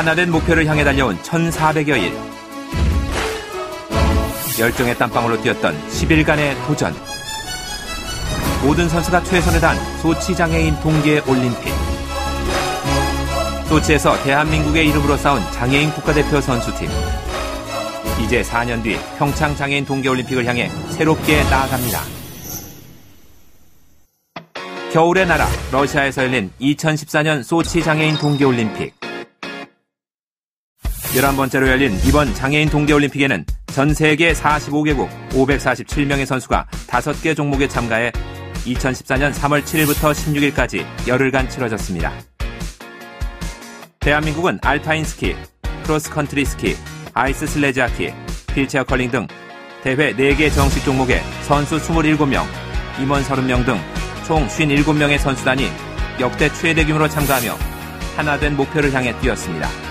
하나된 목표를 향해 달려온 1400여 일. 열정의 땀방울로 뛰었던 10일간의 도전. 모든 선수가 최선을 다한 소치 장애인 동계 올림픽. 소치에서 대한민국의 이름으로 싸운 장애인 국가대표 선수팀. 이제 4년 뒤 평창 장애인 동계 올림픽을 향해 새롭게 나아갑니다. 겨울의 나라 러시아에서 열린 2014년 소치 장애인 동계 올림픽. 11번째로 열린 이번 장애인 동계올림픽에는 전 세계 45개국 547명의 선수가 5개 종목에 참가해 2014년 3월 7일부터 16일까지 열흘간 치러졌습니다. 대한민국은 알파인 스키, 크로스컨트리 스키, 아이스 슬레지 하키, 휠체어 컬링 등 대회 4개 정식 종목에 선수 27명, 임원 30명 등 총 57명의 선수단이 역대 최대 규모로 참가하며 하나된 목표를 향해 뛰었습니다.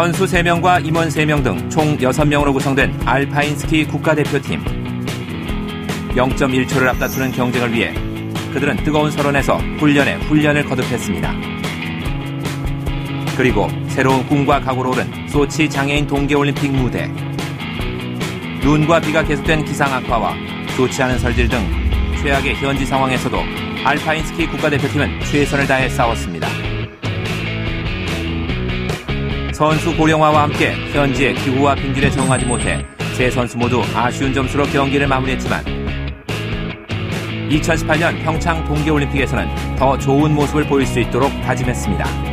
선수 3명과 임원 3명 등 총 6명으로 구성된 알파인 스키 국가대표팀. 0.1초를 앞다투는 경쟁을 위해 그들은 뜨거운 설원에서 훈련에 훈련을 거듭했습니다. 그리고 새로운 꿈과 각오로 오른 소치 장애인 동계올림픽 무대. 눈과 비가 계속된 기상 악화와 좋지 않은 설질 등 최악의 현지 상황에서도 알파인 스키 국가대표팀은 최선을 다해 싸웠습니다. 선수 고령화와 함께 현지의 기후와 빈길에 적응하지 못해 세 선수 모두 아쉬운 점수로 경기를 마무리했지만 2018년 평창 동계올림픽에서는 더 좋은 모습을 보일 수 있도록 다짐했습니다.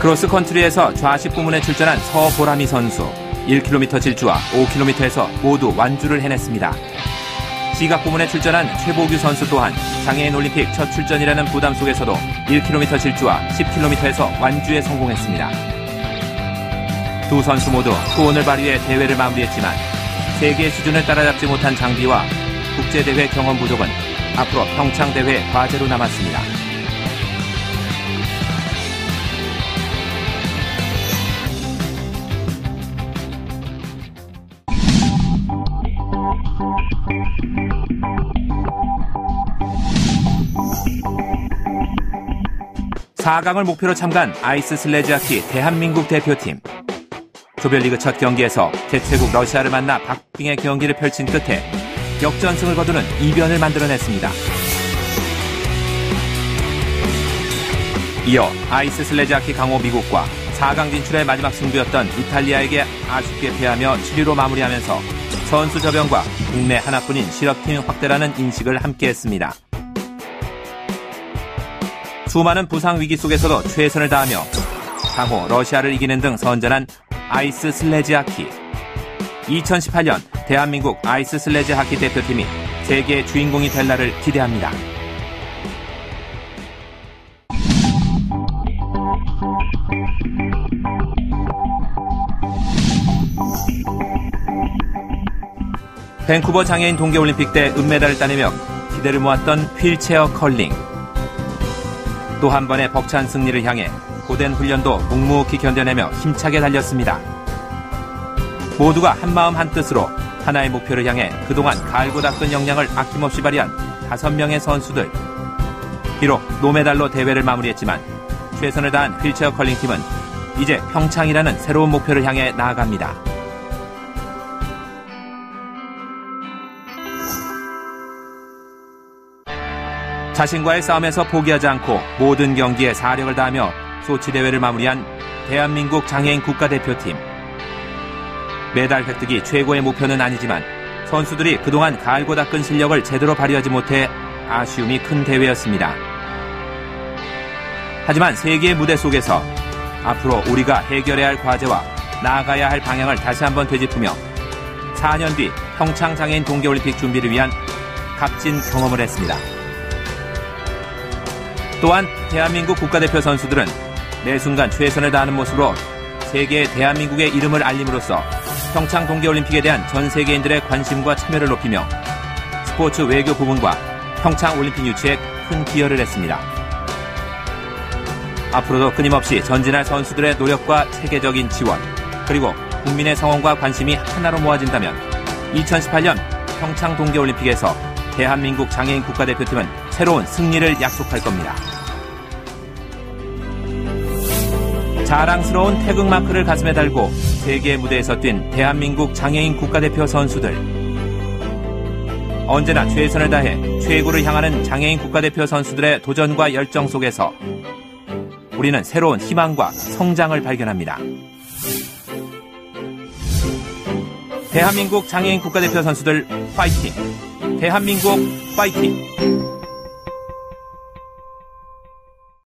크로스컨트리에서 좌식 부문에 출전한 서보람이 선수 1km 질주와 5km에서 모두 완주를 해냈습니다. 시각 부문에 출전한 최보규 선수 또한 장애인 올림픽 첫 출전이라는 부담 속에서도 1km 질주와 10km에서 완주에 성공했습니다. 두 선수 모두 후원을 발휘해 대회를 마무리했지만 세계 수준을 따라잡지 못한 장비와 국제대회 경험 부족은 앞으로 평창대회 과제로 남았습니다. (4강을) 목표로 참가한 아이스 슬레지 하키 대한민국 대표팀 조별리그 첫 경기에서 대체국 러시아를 만나 박빙의 경기를 펼친 끝에 역전승을 거두는 이변을 만들어냈습니다. 이어 아이스 슬레지 하키 강호 미국과 4강 진출의 마지막 승부였던 이탈리아에게 아쉽게 패하며 7위로 마무리하면서 선수 저변과 국내 하나뿐인 실업팀 확대라는 인식을 함께했습니다. 수많은 부상 위기 속에서도 최선을 다하며 강호 러시아를 이기는 등 선전한 아이스 슬레지 하키. 2018년 대한민국 아이스 슬레지 하키 대표팀이 세계 주인공이 될 날을 기대합니다. 밴쿠버 장애인 동계올림픽 때 은메달을 따내며 기대를 모았던 휠체어 컬링. 또 한 번의 벅찬 승리를 향해 고된 훈련도 묵묵히 견뎌내며 힘차게 달렸습니다. 모두가 한마음 한뜻으로 하나의 목표를 향해 그동안 갈고 닦은 역량을 아낌없이 발휘한 다섯 명의 선수들. 비록 노메달로 대회를 마무리했지만 최선을 다한 휠체어 컬링팀은 이제 평창이라는 새로운 목표를 향해 나아갑니다. 자신과의 싸움에서 포기하지 않고 모든 경기에 사력을 다하며 소치 대회를 마무리한 대한민국 장애인 국가대표팀. 메달 획득이 최고의 목표는 아니지만 선수들이 그동안 갈고 닦은 실력을 제대로 발휘하지 못해 아쉬움이 큰 대회였습니다. 하지만 세계의 무대 속에서 앞으로 우리가 해결해야 할 과제와 나아가야 할 방향을 다시 한번 되짚으며 4년 뒤 평창 장애인 동계올림픽 준비를 위한 값진 경험을 했습니다. 또한 대한민국 국가대표 선수들은 매 순간 최선을 다하는 모습으로 세계 대한민국의 이름을 알림으로써 평창 동계올림픽에 대한 전 세계인들의 관심과 참여를 높이며 스포츠 외교 부문과 평창 올림픽 유치에 큰 기여를 했습니다. 앞으로도 끊임없이 전진할 선수들의 노력과 체계적인 지원, 그리고 국민의 성원과 관심이 하나로 모아진다면 2018년 평창 동계올림픽에서 대한민국 장애인 국가대표팀은 새로운 승리를 약속할 겁니다. 자랑스러운 태극 마크를 가슴에 달고 세계 무대에서 뛴 대한민국 장애인 국가대표 선수들. 언제나 최선을 다해 최고를 향하는 장애인 국가대표 선수들의 도전과 열정 속에서 우리는 새로운 희망과 성장을 발견합니다. 대한민국 장애인 국가대표 선수들 파이팅! 대한민국 파이팅!